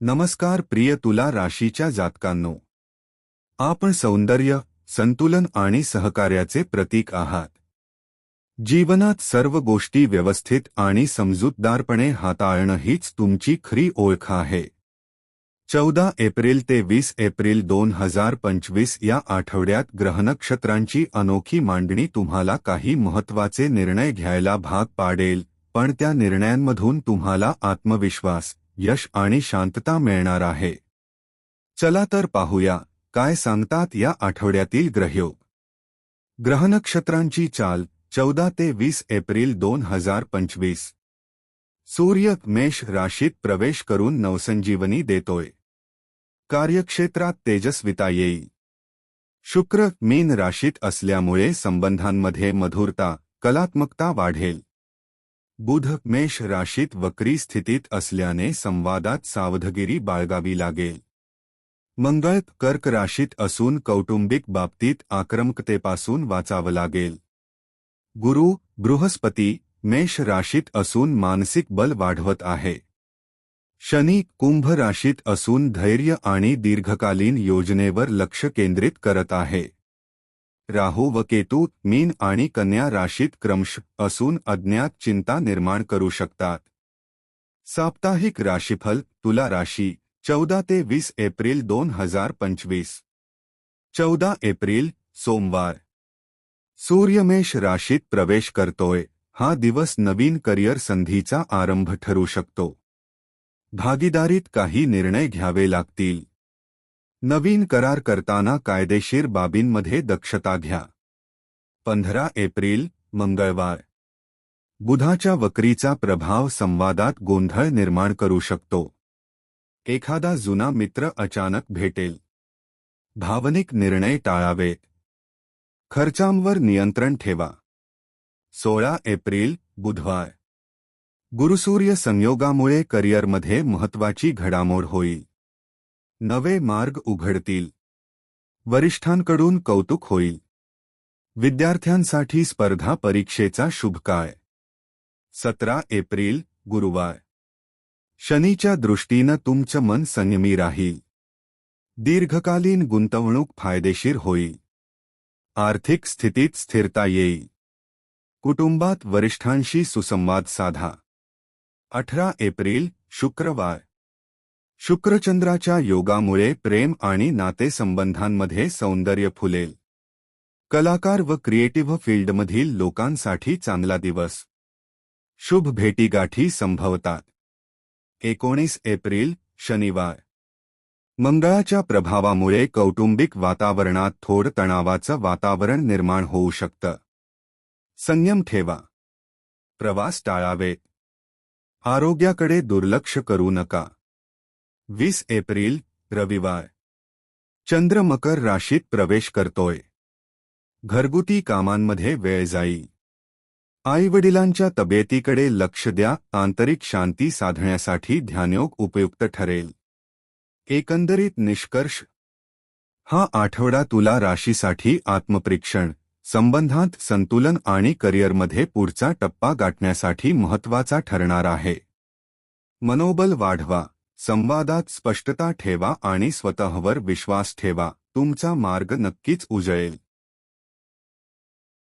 नमस्कार प्रिय तुला राशीच्या जातकांनो. आपण सौंदर्य संतुलन आणि सहकार्याचे प्रतीक आहात. जीवनात सर्व गोष्टी व्यवस्थित आणि समजूतदारपणे हाताळणं हीच तुमची खरी ओळख आहे. चौदा एप्रिल ते वीस एप्रिल दोन हजार पंचवीस या आठवड्यात ग्रहनक्षत्रांची अनोखी मांडणी तुम्हाला काही महत्त्वाचे निर्णय घ्यायला भाग पाडेल पण त्या निर्णयांमधून तुम्हाला आत्मविश्वास यश आणि शांतता मिळणार आहे. चला तर पाहूया, काय सांगतात या आठवड्यातील ग्रहयोग. ग्रहनक्षत्रांची चाल, चौदा ते वीस एप्रिल दोन हज़ार पंचवीस. सूर्य मेष राशीत प्रवेश करून नवसंजीवनी देतोय. कार्यक्षेत्रात तेजस्विता येईल. शुक्र मीन राशीत असल्यामुळे संबंधांमध्ये मधुरता, कलात्मकता वाढेल. बुध मेष राशीत वक्री स्थितीत असल्याने संवादात सावधगिरी बाळगावी लागेल. मंगळ कर्क राशीत असून कौटुंबिक बाबतीत आक्रमकतेपासून वाचावं लागेल. गुरु बृहस्पती मेष राशीत असून मानसिक बल वाढवत आहे. शनी कुंभ राशीत असून धैर्य आणि दीर्घकालीन योजनेवर लक्ष केंद्रित करत आहे. राहू व केतू मीन आणि कन्या राशीत क्रमश असून अज्ञात चिंता निर्माण करू शकतात. साप्ताहिक राशीफल तुला राशी चौदा ते वीस एप्रिल दोन हजार पंचवीस. चौदा एप्रिल सोमवार. सूर्यमेष राशीत प्रवेश करतोय हा दिवस नवीन करिअर संधीचा आरंभ ठरू शकतो. भागीदारीत काही निर्णय घ्यावे लागतील. नवीन करार करताना कायदेशीर बाबींमध्ये दक्षता घ्या. पंधरा एप्रिल मंगळवार. बुधाच्या वक्रीचा प्रभाव संवादात गोंधळ निर्माण करू शकतो. एखादा जुना मित्र अचानक भेटेल. भावनिक निर्णय टाळावेत खर्चांवर नियंत्रण ठेवा. सोळा एप्रिल बुधवार. गुरुसूर्य संयोगामुळे करिअरमध्ये महत्वाची घडामोड होईल. नवे मार्ग उघडतील. वरिष्ठांकडून कौतुक होईल. विद्यार्थ्यांसाठी स्पर्धा परीक्षेचा शुभकाळ सतरा एप्रिल गुरुवार. शनीच्या दृष्टीनं तुमचं मन संयमी राहील. दीर्घकालीन गुंतवणूक फायदेशीर होईल. आर्थिक स्थितीत स्थिरता येईल. कुटुंबात वरिष्ठांशी सुसंवाद साधा. अठरा एप्रिल शुक्रवार. शुक्रचंद्राच्या योगामुळे प्रेम आणि नातेसंबंधांमध्ये सौंदर्य फुलेल. कलाकार व क्रिएटिव्ह फील्डमधील लोकांसाठी चांगला दिवस. शुभ भेटीगाठी संभवतात. एकोणीस एप्रिल शनिवार. मंगळाच्या प्रभावामुळे कौटुंबिक वातावरणात थोड तणावाचं वातावरण निर्माण होऊ शकतं. संयम ठेवा. प्रवास टाळावेत. आरोग्याकडे दुर्लक्ष करू नका. वीस एप्रिल, रविवार. चंद्र मकर राशीत प्रवेश करतोय. घरगुती कामांमध्ये वेळ जाईल. आईवडिलांच्या तब्येतीकडे लक्ष द्या, आंतरिक शांती साधण्यासाठी ध्यानयोग उपयुक्त ठरेल. एकंदरीत निष्कर्ष. हा आठवडा तुला राशीसाठी आत्मपरीक्षण, संबंधात संतुलन आणि करिअरमध्ये पुढचा टप्पा गाठण्यासाठी महत्वाचा ठरणार आहे. मनोबल वाढवा. संवादात स्पष्टता ठेवा आणि स्वतःवर विश्वास ठेवा. तुमचा मार्ग नक्कीच उजळेल.